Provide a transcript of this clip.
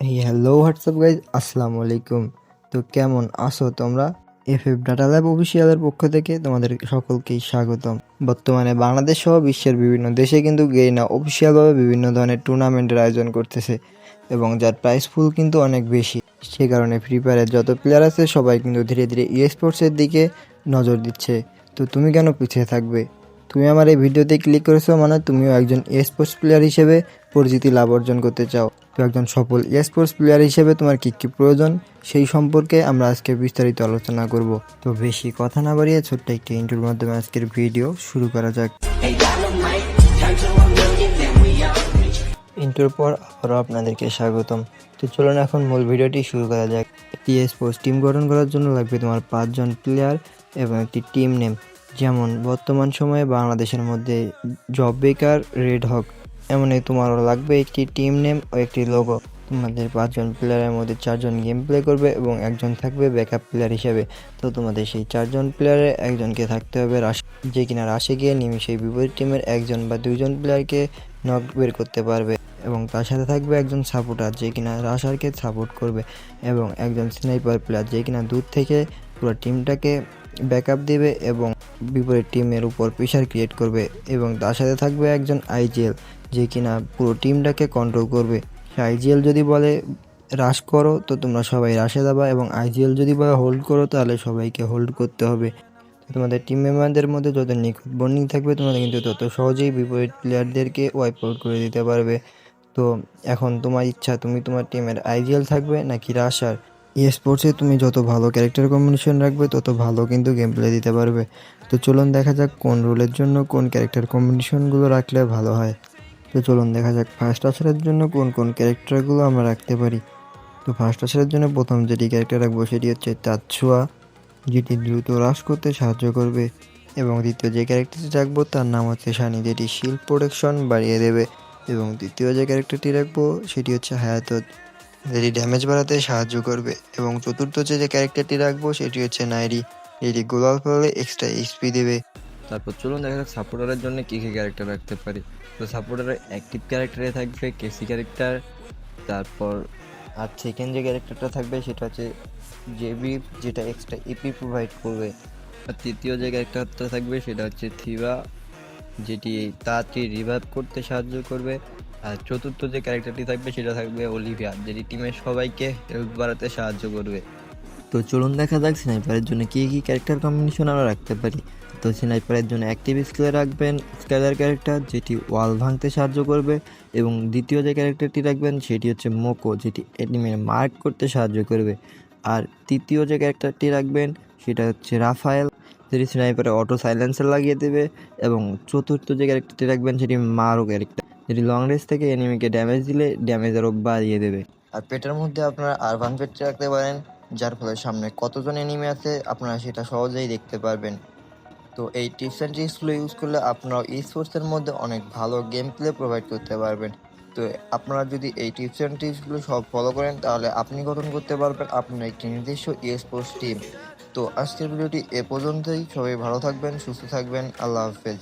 Hello WhatsApp guys আসসালামু আলাইকুম তো কেমন আছো তোমরা? এফ এফ ডাটা ল্যাব অফিসিয়ালের পক্ষ থেকে তোমাদের সকলকেই স্বাগতম। বর্তমানে বাংলাদেশ সহ বিশ্বের বিভিন্ন দেশে কিন্তু গেইনা অফিসিয়ালভাবে বিভিন্ন ধরনের টুর্নামেন্টের আয়োজন করতেছে এবং যার প্রাইস ফুল কিন্তু অনেক বেশি। সে কারণে ফ্রি ফায়ারের যত প্লেয়ার আছে সবাই কিন্তু ধীরে ধীরে ই স্পোর্টসের দিকে নজর দিচ্ছে। তো তুমি কেন পিছিয়ে থাকবে? তুমি আমার এই ভিডিওতে ক্লিক করেছ মানে তুমিও একজন স্পোর্টস প্লেয়ার হিসেবে পরিচিতি লাভ অর্জন করতে চাও। তো একজন সফল স্পোর্টস প্লেয়ার হিসেবে তোমার কী কী প্রয়োজন সেই সম্পর্কে আমরা আজকে বিস্তারিত আলোচনা করব। তো বেশি কথা না বাড়িয়ে ছোট্ট একটি ইন্টারভিউর মাধ্যমে আজকের ভিডিও শুরু করা যাক। ইন্টার পর আবারও আপনাদেরকে স্বাগতম। তো চলুন এখন মূল ভিডিওটি শুরু করা যাক। একটি স্পোর্টস টিম গঠন করার জন্য লাগবে তোমার পাঁচজন প্লেয়ার এবং একটি টিম নেম যেমন বর্তমান সময়ে বাংলাদেশের মধ্যে জব বেকার রেড হক এমনই তোমারও লাগবে একটি টিম নেম ও একটি লোগো তোমাদের পাঁচজন প্লেয়ারের মধ্যে চারজন গেম প্লে করবে এবং একজন থাকবে ব্যাকআপ প্লেয়ার হিসেবে। তো তোমাদের সেই চারজন প্লেয়ারে একজনকে থাকতে হবে রাশ যে কিনা রাশে গিয়ে নিমিষেই বিপরীত টিমের একজন বা দুইজন প্লেয়ারকে নক বের করতে পারবে এবং তার সাথে থাকবে একজন সাপোর্টার যে কিনা রাশারকে সাপোর্ট করবে এবং একজন স্নাইপার প্লেয়ার যে কিনা দূর থেকে পুরো টিমটাকে ব্যাকআপ দেবে এবং বিপরীত টিমের উপর প্রেশার ক্রিয়েট করবে এবং তার সাথে থাকবে একজন আইজিএল যে কিনা পুরো টিমটাকে কন্ট্রোল করবে। আইজিএল যদি বলে রাশ করো, তো তোমরা সবাই রাশে যাবা এবং আইজিএল যদি বলে হোল্ড করো, তাহলে সবাইকে হোল্ড করতে হবে। তোমাদের টিম মেম্বারদের মধ্যে যত নিখুঁত বন্ডিং থাকবে তোমরা কিন্তু তত সহজেই বিপরীত প্লেয়ারদেরকে ওয়াইপ আউট করে দিতে পারবে। তো এখন তোমার ইচ্ছা, তুমি তোমার টিমের আইজিএল থাকবে নাকি রাশার ই স্পোর্টসে তুমি যত ভালো ক্যারেক্টার কম্বিনেশন রাখবে, তত ভালো কিন্তু গেম প্লে দিতে পারবে। তো চলুন দেখা যাক কোন রোলের জন্য কোন ক্যারেক্টার কম্বিনেশনগুলো রাখলে ভালো হয়। তো চলুন দেখা যাক ফার্স্ট আসারের জন্য কোন কোন ক্যারেক্টারগুলো আমরা রাখতে পারি। তো ফার্স্ট আসারের জন্য প্রথম যেটি ক্যারেক্টার রাখব সেটি হচ্ছে চাঁদছোয়া যেটি দ্রুত হ্রাস করতে সাহায্য করবে। এবং দ্বিতীয় যে ক্যারেক্টারটি রাখব তার নাম হচ্ছে সানি, যেটি শিল্ড প্রোটেকশন বাড়িয়ে দেবে। এবং তৃতীয় যে ক্যারেক্টারটি রাখব সেটি হচ্ছে হায়াতত যেটি ড্যামেজ বাড়াতে সাহায্য করবে। এবং চতুর্থ যে যে ক্যারেক্টারটি রাখব, সেটি হচ্ছে নাইরি। এটি গোলাল ফলে এক্সট্রা এইচপি দেবে। তারপর চলুন দেখা যাক সাপোর্টারের জন্য কী কী ক্যারেক্টার রাখতে পারি। তো সাপোর্টারের অ্যাক্টিভ ক্যারেক্টারে থাকবে কেসি ক্যারেক্টার তারপর আর সেকেন্ড যে ক্যারেক্টারটা থাকবে, সেটা হচ্ছে জেবি যেটা এক্সট্রা ইপি প্রোভাইড করবে। আর তৃতীয় যে ক্যারেক্টারটা থাকবে, সেটা হচ্ছে থিবা যেটি তাড়াতাড়ি রিভাইভ করতে সাহায্য করবে। আর চতুর্থ যে ক্যারেক্টারটি থাকবে, সেটা থাকবে অলিভিয়া যেটি টিমের সবাইকে হেল্প বাড়াতে সাহায্য করবে। তো চলুন দেখা যাক স্নাইপারের জন্য কী কী ক্যারেক্টার কম্বিনেশন আমরা রাখতে পারি। তো স্নাইপারের জন্য অ্যাক্টিভ স্কেলে রাখবেন স্কেলার ক্যারেক্টার যেটি ওয়াল ভাঙতে সাহায্য করবে এবং দ্বিতীয় যে ক্যারেক্টারটি রাখবেন, সেটি হচ্ছে মোকো, যেটি এনিমের মার্ক করতে সাহায্য করবে। আর তৃতীয় যে ক্যারেক্টারটি রাখবেন, সেটা হচ্ছে রাফায়েল, যেটি স্নাইপারে অটো সাইলেন্সার লাগিয়ে দেবে এবং চতুর্থ যে ক্যারেক্টারটি রাখবেন, সেটি মারো ক্যারেক্টার যেটি লং রেঞ্জ থেকে এনিমিকে ড্যামেজ দিলে ড্যামেজ আরও বাড়িয়ে দেবে। আর পেটের মধ্যে আপনারা আরবান পেট রাখতে পারেন, যার ফলে সামনে কতজন এনিমি আছে, আপনারা সেটা সহজেই দেখতে পারবেন। তো এই টিপস অ্যান্ড ট্রিক্সগুলো ইউজ করলে আপনারা ই স্পোর্টসের মধ্যে অনেক ভালো গেম প্লে প্রোভাইড করতে পারবেন। তো আপনারা যদি এই টিপস অ্যান্ড ট্রিক্সগুলো সব ফলো করেন, তাহলে আপনি গঠন করতে পারবেন আপনার একটি নিজস্ব ই স্পোর্টস টিম তো আজকের ভিডিওটি এ পর্যন্তই। সবাই ভালো থাকবেন, সুস্থ থাকবেন। আল্লাহ হাফেজ।